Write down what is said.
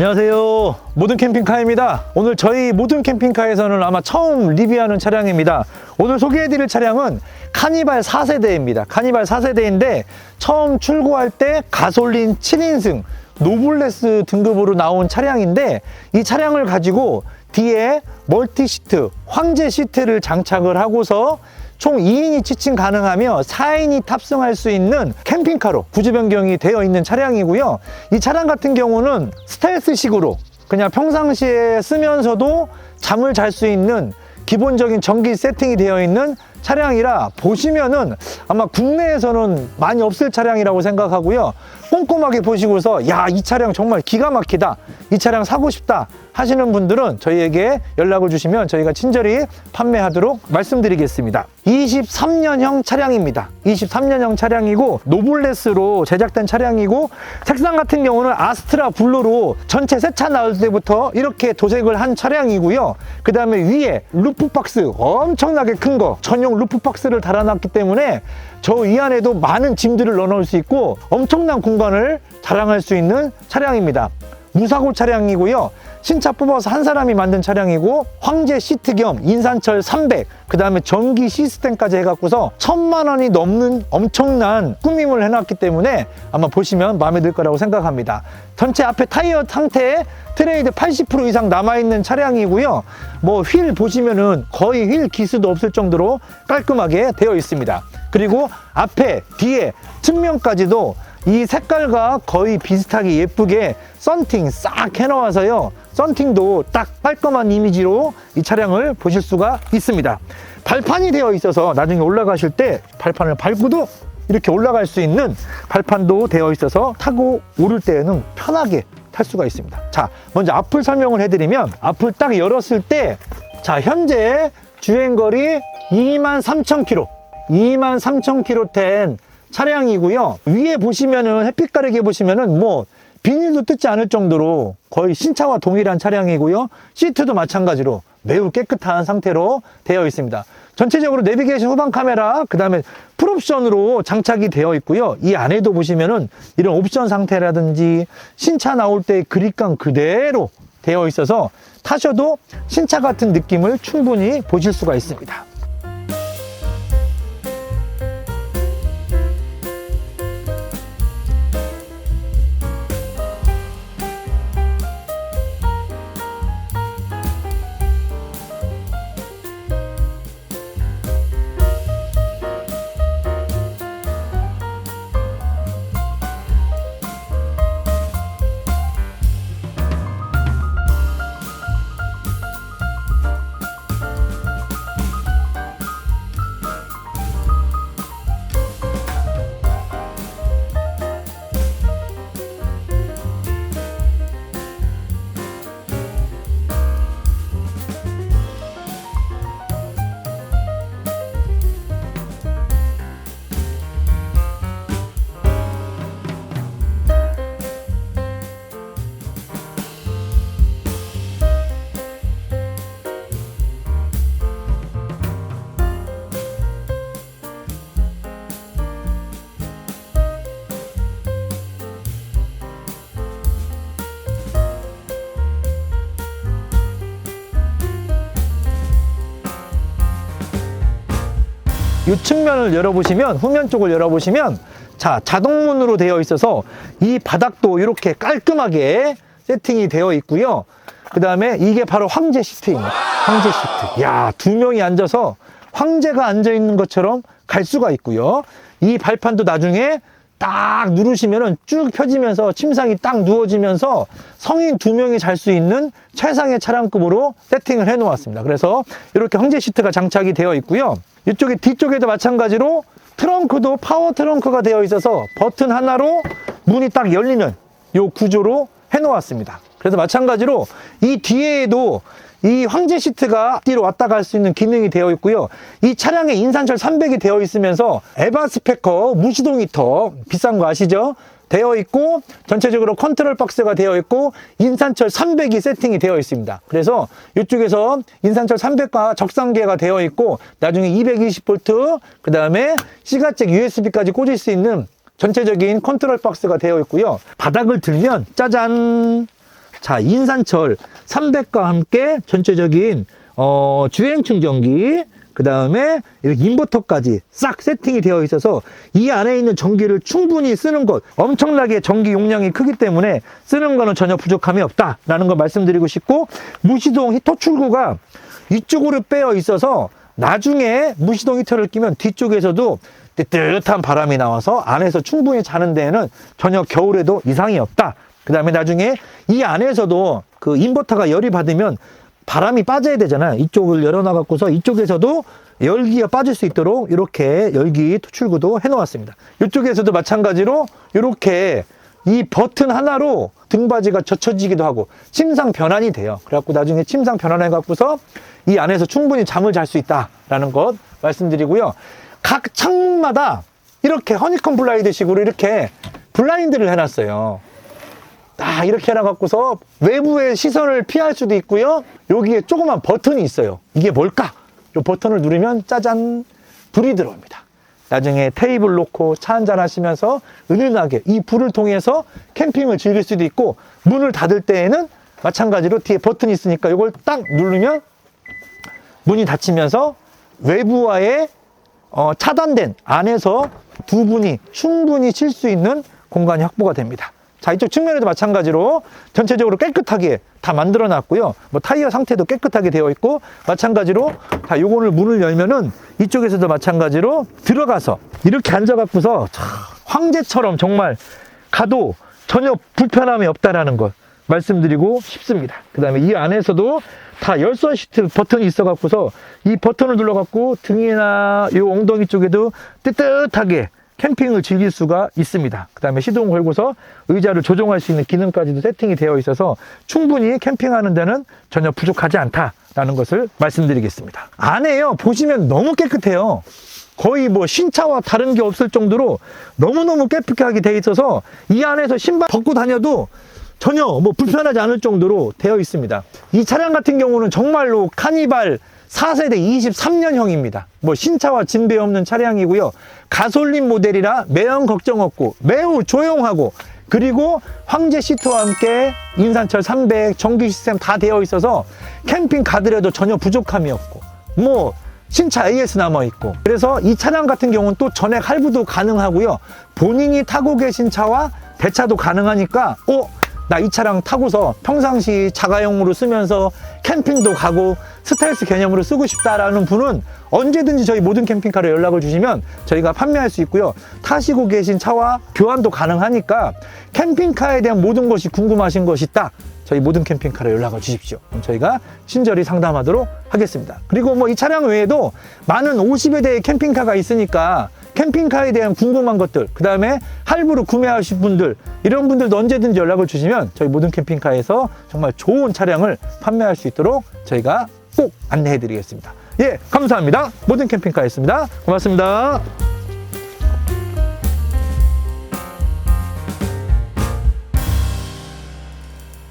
안녕하세요. 모든 캠핑카입니다. 오늘 저희 모든 캠핑카에서는 아마 처음 리뷰하는 차량입니다. 오늘 소개해드릴 차량은 카니발 4세대입니다. 카니발 4세대인데 처음 출고할 때 가솔린 7인승 노블레스 등급으로 나온 차량인데 이 차량을 가지고 뒤에 멀티 시트, 황제 시트를 장착을 하고서 총 2인이 지칭 가능하며 4인이 탑승할 수 있는 캠핑카로 구조 변경이 되어 있는 차량이고요. 이 차량 같은 경우는 스텔스식으로 그냥 평상시에 쓰면서도 잠을 잘 수 있는 기본적인 전기 세팅이 되어 있는 차량이라 보시면은 아마 국내에서는 많이 없을 차량이라고 생각하고요. 꼼꼼하게 보시고서 야, 이 차량 정말 기가 막히다. 이 차량 사고 싶다 하시는 분들은 저희에게 연락을 주시면 저희가 친절히 판매하도록 말씀드리겠습니다. 23년형 차량입니다. 23년형 차량이고 노블레스로 제작된 차량이고 색상 같은 경우는 아스트라 블루로 전체 새 차 나올 때부터 이렇게 도색을 한 차량이고요. 그 다음에 위에 루프박스 엄청나게 큰 거 전용 루프박스를 달아놨기 때문에 저 이 안에도 많은 짐들을 넣어놓을 수 있고 엄청난 공간을 자랑할 수 있는 차량입니다. 무사고 차량이고요. 신차 뽑아서 한 사람이 만든 차량이고 황제 시트 겸 인산철 300, 그 다음에 전기 시스템까지 해갖고서 천만 원이 넘는 엄청난 꾸밈을 해놨기 때문에 아마 보시면 마음에 들 거라고 생각합니다. 전체 앞에 타이어 상태에 트레이드 80% 이상 남아있는 차량이고요. 뭐 휠 보시면은 거의 휠 기스도 없을 정도로 깔끔하게 되어 있습니다. 그리고 앞에, 뒤에, 측면까지도 이 색깔과 거의 비슷하게 예쁘게 썬팅 싹 해놓아서요. 썬팅도 딱 깔끔한 이미지로 이 차량을 보실 수가 있습니다. 발판이 되어 있어서 나중에 올라가실 때 발판을 밟고도 이렇게 올라갈 수 있는 발판도 되어 있어서 타고 오를 때에는 편하게 탈 수가 있습니다. 자, 먼저 앞을 설명을 해드리면 앞을 딱 열었을 때 자, 현재 주행거리 23,000km 23,000km 된 차량이고요. 위에 보시면은 햇빛 가르게 보시면은 뭐 비닐도 뜯지 않을 정도로 거의 신차와 동일한 차량이고요. 시트도 마찬가지로 매우 깨끗한 상태로 되어 있습니다. 전체적으로 내비게이션 후방 카메라, 그 다음에 풀옵션으로 장착이 되어 있고요. 이 안에도 보시면은 이런 옵션 상태라든지 신차 나올 때 그립감 그대로 되어 있어서 타셔도 신차 같은 느낌을 충분히 보실 수가 있습니다. 이 측면을 열어보시면 후면 쪽을 열어보시면 자 자동문으로 되어 있어서 이 바닥도 이렇게 깔끔하게 세팅이 되어 있고요. 그 다음에 이게 바로 황제 시트입니다. 황제 시트. 야, 두 명이 앉아서 황제가 앉아 있는 것처럼 갈 수가 있고요. 이 발판도 나중에 딱 누르시면은 쭉 펴지면서 침상이 딱 누워지면서 성인 두 명이 잘 수 있는 최상의 차량급으로 세팅을 해 놓았습니다. 그래서 이렇게 황제 시트가 장착이 되어 있고요. 이쪽에 뒤쪽에도 마찬가지로 트렁크도 파워 트렁크가 되어 있어서 버튼 하나로 문이 딱 열리는 요 구조로 해 놓았습니다. 그래서 마찬가지로 이 뒤에도 이 황제 시트가 뒤로 왔다 갈 수 있는 기능이 되어 있고요. 이 차량에 인산철 300이 되어 있으면서 에바 스페커 무시동 히터 비싼 거 아시죠? 되어 있고 전체적으로 컨트롤 박스가 되어 있고 인산철 300이 세팅이 되어 있습니다. 그래서 이쪽에서 인산철 300과 적상계가 되어 있고 나중에 220V 그 다음에 시가잭 USB까지 꽂을 수 있는 전체적인 컨트롤 박스가 되어 있고요. 바닥을 들면 짜잔 자, 인산철 300과 함께 전체적인 어, 주행 충전기, 그 다음에 인버터까지 싹 세팅이 되어 있어서 이 안에 있는 전기를 충분히 쓰는 것, 엄청나게 전기 용량이 크기 때문에 쓰는 거는 전혀 부족함이 없다라는 걸 말씀드리고 싶고, 무시동 히터 출구가 이쪽으로 빼어 있어서 나중에 무시동 히터를 끼면 뒤쪽에서도 뜨뜻한 바람이 나와서 안에서 충분히 자는 데에는 전혀 겨울에도 이상이 없다. 그 다음에 나중에 이 안에서도 그 인버터가 열이 받으면 바람이 빠져야 되잖아요. 이쪽을 열어놔갖고서 이쪽에서도 열기가 빠질 수 있도록 이렇게 열기 투출구도 해놓았습니다. 이쪽에서도 마찬가지로 이렇게 이 버튼 하나로 등받이가 젖혀지기도 하고 침상 변환이 돼요. 그래갖고 나중에 침상 변환해갖고서 이 안에서 충분히 잠을 잘 수 있다라는 것 말씀드리고요. 각 창문마다 이렇게 허니콤 블라인드 식으로 이렇게 블라인드를 해놨어요. 딱 이렇게 해놔갖고서 외부의 시선을 피할 수도 있고요. 여기에 조그만 버튼이 있어요. 이게 뭘까? 이 버튼을 누르면 짜잔 불이 들어옵니다. 나중에 테이블 놓고 차 한잔 하시면서 은은하게 이 불을 통해서 캠핑을 즐길 수도 있고 문을 닫을 때에는 마찬가지로 뒤에 버튼이 있으니까 이걸 딱 누르면 문이 닫히면서 외부와의 어, 차단된 안에서 두 분이 충분히 쉴 수 있는 공간이 확보가 됩니다. 자, 이쪽 측면에도 마찬가지로 전체적으로 깨끗하게 다 만들어 놨고요. 뭐 타이어 상태도 깨끗하게 되어 있고, 마찬가지로 자, 요거를 문을 열면은 이쪽에서도 마찬가지로 들어가서 이렇게 앉아 갖고서 참 황제처럼 정말 가도 전혀 불편함이 없다라는 것 말씀드리고 싶습니다. 그 다음에 이 안에서도 다 열선 시트 버튼이 있어 갖고서 이 버튼을 눌러 갖고 등이나 요 엉덩이 쪽에도 뜨뜻하게 캠핑을 즐길 수가 있습니다. 그 다음에 시동 걸고서 의자를 조정할 수 있는 기능까지도 세팅이 되어 있어서 충분히 캠핑하는 데는 전혀 부족하지 않다라는 것을 말씀드리겠습니다. 안에요, 보시면 너무 깨끗해요. 거의 뭐 신차와 다른 게 없을 정도로 너무너무 깨끗하게 되어 있어서 이 안에서 신발 벗고 다녀도 전혀 뭐 불편하지 않을 정도로 되어 있습니다. 이 차량 같은 경우는 정말로 카니발 4세대 23년형입니다. 뭐 신차와 진배 없는 차량이고요. 가솔린 모델이라 매연 걱정 없고 매우 조용하고 그리고 황제 시트와 함께 인산철 300 정비 시스템 다 되어 있어서 캠핑 가더라도 전혀 부족함이 없고 뭐 신차 AS 남아 있고 그래서 이 차량 같은 경우는 또 전액 할부도 가능하고요. 본인이 타고 계신 차와 대차도 가능하니까 어 나 이 차량 타고서 평상시 자가용으로 쓰면서 캠핑도 가고 스타일스 개념으로 쓰고 싶다라는 분은 언제든지 저희 모든 캠핑카로 연락을 주시면 저희가 판매할 수 있고요. 타시고 계신 차와 교환도 가능하니까 캠핑카에 대한 모든 것이 궁금하신 것이 있다. 저희 모든 캠핑카로 연락을 주십시오. 그럼 저희가 친절히 상담하도록 하겠습니다. 그리고 뭐 이 차량 외에도 많은 50여 대의 캠핑카가 있으니까 캠핑카에 대한 궁금한 것들, 그 다음에 할부로 구매하실 분들, 이런 분들도 언제든지 연락을 주시면 저희 모든 캠핑카에서 정말 좋은 차량을 판매할 수 있도록 저희가 꼭 안내해 드리겠습니다. 예, 감사합니다. 모든 캠핑카였습니다. 고맙습니다.